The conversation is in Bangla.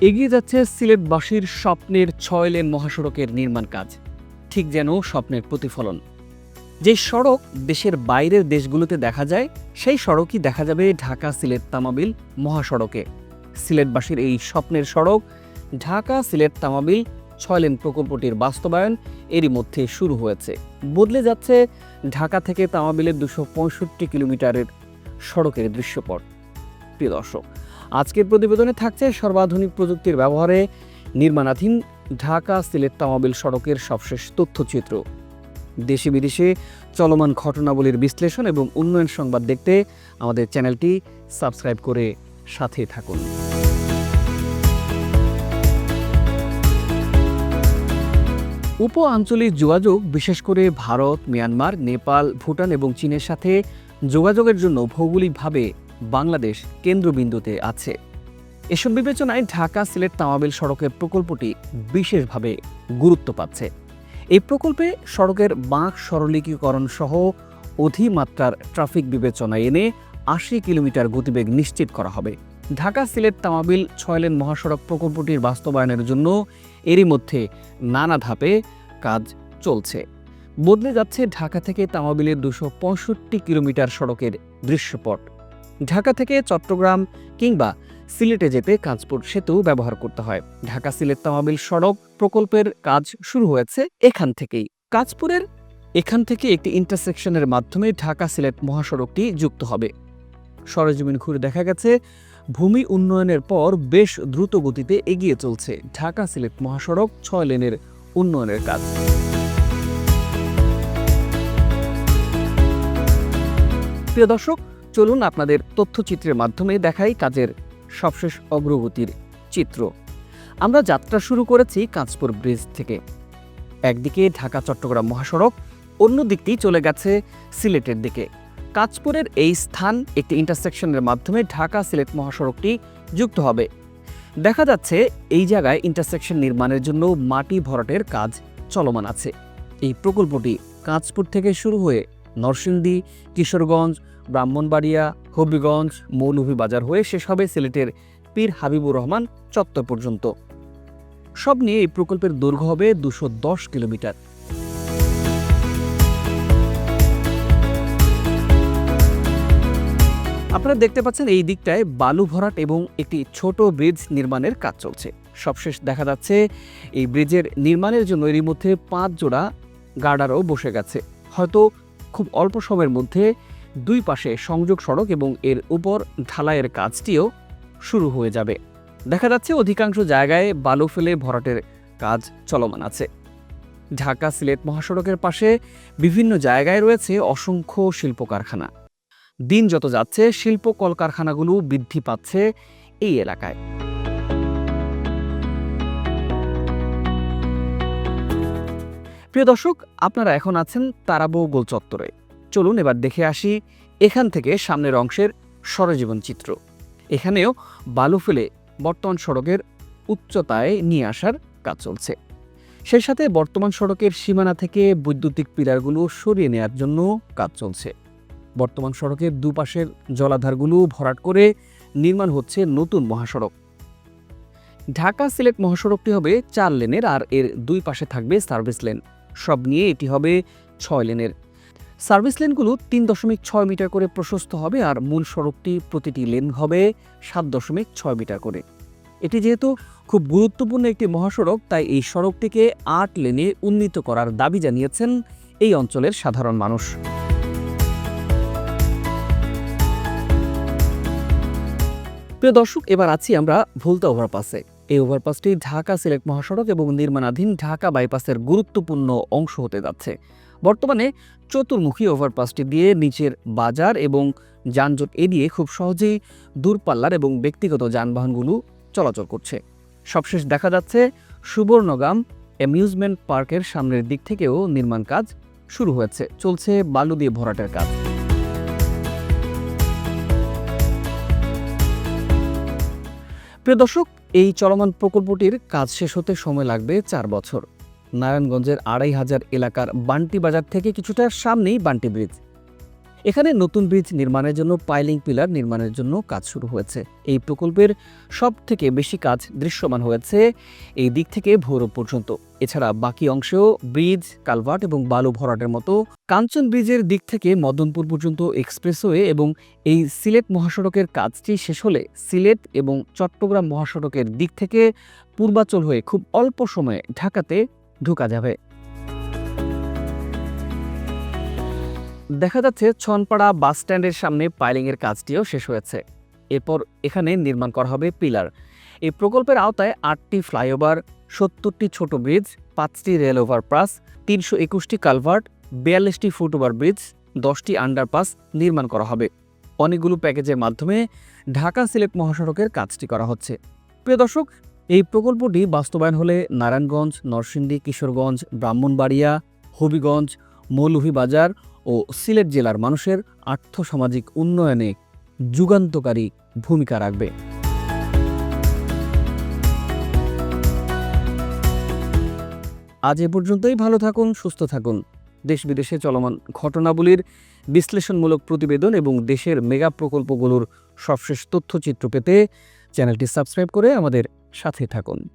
এগিয়ে যাচ্ছে সিলেটবাসীর স্বপ্নের ছয় লেন মহাসড়কের নির্মাণ কাজ। ঠিক যেন স্বপ্নের প্রতিফলন। যে সড়ক দেশের বাইরের দেশগুলোতে দেখা যায়, সেই সড়কই দেখা যাবে ঢাকা সিলেট তামাবিল মহাসড়কে। সিলেটবাসীর এই স্বপ্নের সড়ক ঢাকা সিলেট তামাবিল ছয় লেন প্রকল্পটির বাস্তবায়ন এরই মধ্যে শুরু হয়েছে। বদলে যাচ্ছে ঢাকা থেকে তামাবিলের দুশো পঁয়ষট্টি কিলোমিটারের সড়কের দৃশ্যপট। প্রিয় দর্শক আজকের প্রতিবেদনে থাকছে সর্বাধুনিক প্রযুক্তির ব্যবহারে নির্মাণাধীন ঢাকা সিলেট তামাবিল সড়কের সবশেষ তথ্যচিত্র। দেশে বিদেশে চলমান ঘটনাবলীর বিশ্লেষণ এবং উন্নয়ন সংবাদ দেখতে আমাদের চ্যানেলটি সাবস্ক্রাইব করে সাথে থাকুন। উপ আঞ্চলিক যোগাযোগ, বিশেষ করে ভারত, মিয়ানমার, নেপাল, ভুটান এবং চীনের সাথে যোগাযোগের জন্য ভৌগোলিকভাবে বাংলাদেশ কেন্দ্রবিন্দুতে আছে। এসব বিবেচনায় ঢাকা সিলেট তামাবিল সড়কের প্রকল্পটি বিশেষভাবে গুরুত্ব পাচ্ছে। এই প্রকল্পে সড়কের বাঁক সরলীকরণ সহ অধিমাত্রার ট্রাফিক বিবেচনা এনে আশি কিলোমিটার গতিবেগ নিশ্চিত করা হবে। ঢাকা সিলেট তামাবিল ছয় লেন মহাসড়ক প্রকল্পটির বাস্তবায়নের জন্য এরই মধ্যে নানা ধাপে কাজ চলছে। বদলে যাচ্ছে ঢাকা থেকে তামাবিলের দুশো কিলোমিটার সড়কের দৃশ্যপট। ঢাকা থেকে চট্টগ্রাম কিংবা সিলেটে যেতে কাঁচপুর সেতু ব্যবহার করতে হয়। ঢাকা সিলেট তামাবিল সড়ক প্রকল্পের কাজ শুরু হয়েছে এখান থেকেই। কাঁচপুরের এখান থেকে একটি ইন্টারসেকশনের মাধ্যমে ঢাকা সিলেট মহাসড়কটি যুক্ত হবে। সরেজমিন ঘুরে দেখা গেছে, ভূমি উন্নয়নের পর বেশ দ্রুত গতিতে এগিয়ে চলছে ঢাকা সিলেট মহাসড়ক ছয় লেনের উন্নয়নের কাজ। প্রিয় দর্শক চলুন আপনাদের তথ্যচিত্রের মাধ্যমে দেখাই কাজের সবশেষ অগ্রগতির চিত্র। আমরা যাত্রা শুরু করেছি কাঁচপুর ব্রিজ থেকে। একদিকে ঢাকা চট্টগ্রাম মহাসড়ক অন্য দিকটি চলে গেছে সিলেটের দিকে। কাঁচপুরের এই স্থান একটি ইন্টারসেকশনের মাধ্যমে ঢাকা সিলেট মহাসড়কটি যুক্ত হবে। দেখা যাচ্ছে এই জায়গায় ইন্টারসেকশন নির্মাণের জন্য মাটি ভরাটের কাজ চলমান আছে। এই প্রকল্পটি কাঁচপুর থেকে শুরু হয়ে নরসিংদী, কিশোরগঞ্জ ব্রাহ্মণবাড়িয়া, হবিগঞ্জ, মৌলভীবাজার হয়ে শেষ হবে সিলেটের পীর হাবিবুর রহমান চত্বর পর্যন্ত। সব নিয়ে এই প্রকল্পের দৈর্ঘ্য হবে দুশো দশ কিলোমিটার। আপনারা দেখতে পাচ্ছেন এই দিকটায় বালু ভরাট এবং একটি ছোট ব্রিজ নির্মাণের কাজ চলছে। সবশেষ দেখা যাচ্ছে, এই ব্রিজের নির্মাণের জন্য এরই মধ্যে পাঁচ জোড়া গার্ডারও বসে গেছে। হয়তো খুব অল্প সময়ের মধ্যে দুই পাশে সংযোগ সড়ক এবং এর উপর ঢালাইয়ের কাজটিও শুরু হয়ে যাবে। দেখা যাচ্ছে অধিকাংশ জায়গায় বালু ফেলে ভরাটের কাজ চলমান আছে। ঢাকা সিলেট মহাসড়কের পাশে বিভিন্ন জায়গায় রয়েছে অসংখ্য শিল্প কারখানা দিন যত যাচ্ছে, শিল্প কলকারখানাগুলো বৃদ্ধি পাচ্ছে এই এলাকায়। প্রিয় দর্শক, আপনারা এখন আছেন তারাবো গোল চত্বরে চলুন এবার দেখে আসি এখান থেকে সামনের অংশের সরজীবন চিত্র। এখানেও বালু ফেলে বর্তমান সড়কের উচ্চতায় নিয়ে আসার কাজ চলছে। সেই সাথে বর্তমান সড়কের সীমানা থেকে বৈদ্যুতিক পিলারগুলো সরিয়ে নেওয়ার জন্য কাজ চলছে। বর্তমান সড়কের দুপাশের জলাধারগুলো ভরাট করে নির্মাণ হচ্ছে নতুন মহাসড়ক। ঢাকা সিলেট মহাসড়কটি হবে চার লেনের আর এর দুই পাশে থাকবে সার্ভিস লেন। সব নিয়ে এটি হবে ছয় লেনের। সার্ভিস লেনগুলো তিন দশমিক ছয় মিটার করে প্রশস্ত হবে আর মূল সড়কটি প্রতিটি লেন হবে সাত দশমিক ছয় মিটার করে। এটি যেহেতু খুব গুরুত্বপূর্ণ একটি মহাসড়ক, তাই এই সড়কটিকে আট লেনে উন্নীত করার দাবি জানিয়েছেন এই অঞ্চলের সাধারণ মানুষ। প্রিয় দর্শক, এবার আছি আমরা ভুলতা ওভারপাসে। এই ওভারপাসটি ঢাকা সিলেট মহাসড়ক এবং নির্মাণাধীন ঢাকা বাইপাসের গুরুত্বপূর্ণ অংশ হতে যাচ্ছে। বর্তমানে চতুর্মুখী ওভারপাসটি দিয়ে নিচের বাজার এবং যানজট এড়িয়ে খুব সহজেই দূরপাল্লার এবং ব্যক্তিগত যানবাহনগুলো চলাচল করছে। সবশেষ দেখা যাচ্ছে সুবর্ণগাম অ্যামিউজমেন্ট পার্কের সামনের দিক থেকেও নির্মাণ কাজ শুরু হয়েছে। চলছে বালু দিয়ে ভরাটের কাজ। প্রিয় দর্শক, এই চলমান প্রকল্পটির কাজ শেষ হতে সময় লাগবে চার বছর। নারায়ণগঞ্জের আড়াই হাজার এলাকার বান্টি বাজার থেকে কিছুটা সামনেই বান্টি ব্রিজ। এখানে নতুন ব্রিজ নির্মাণের জন্য পাইলিং পিলার নির্মাণের জন্য কাজ শুরু হয়েছে। এই প্রকল্পের সব থেকে বেশি কাজ দৃশ্যমান হয়েছে এই দিক থেকে ভৈরব পর্যন্ত। এছাড়া বাকি অংশেও ব্রিজ, কালভার্ট এবং বালু ভরাটের মতো কাঞ্চন ব্রিজের দিক থেকে মদনপুর পর্যন্ত এক্সপ্রেসওয়ে এবং এই সিলেট মহাসড়কের কাজটি শেষ হলে সিলেট এবং চট্টগ্রাম মহাসড়কের দিক থেকে পূর্বাচল হয়ে খুব অল্প সময়ে ঢাকাতে ঢোকা যাবে। দেখা যাচ্ছে ছনপাড়া বাস স্ট্যান্ডের সামনে পাইলিংয়ের কাজটিও শেষ হয়েছে। এরপর এখানে নির্মাণ করা হবে পিলার। এই প্রকল্পের আওতায় আটটি ফ্লাইওভার, সত্তরটি ছোট ব্রিজ, পাঁচটি রেল ওভারপাস তিনশো একুশটি কালভার্ট, বিয়াল্লিশটি ফুটওভার ব্রিজ, দশটি আন্ডারপাস নির্মাণ করা হবে। অনেকগুলো প্যাকেজের মাধ্যমে ঢাকা সিলেট মহাসড়কের কাজটি করা হচ্ছে। প্রিয় দর্শক এই প্রকল্পটি বাস্তবায়ন হলে নারায়ণগঞ্জ, নরসিংদী, কিশোরগঞ্জ, ব্রাহ্মণবাড়িয়া, হবিগঞ্জ, মৌলভীবাজার ও সিলেট জেলার মানুষের আর্থসামাজিক উন্নয়নে যুগান্তকারী ভূমিকা রাখবে। আজ এ পর্যন্তই, ভালো থাকুন, সুস্থ থাকুন। দেশ বিদেশে চলমান ঘটনাবলীর বিশ্লেষণমূলক প্রতিবেদন এবং দেশের মেগা প্রকল্পগুলোর সবশেষ তথ্যচিত্র পেতে চ্যানেলটি সাবস্ক্রাইব করে আমাদের সাথে থাকুন।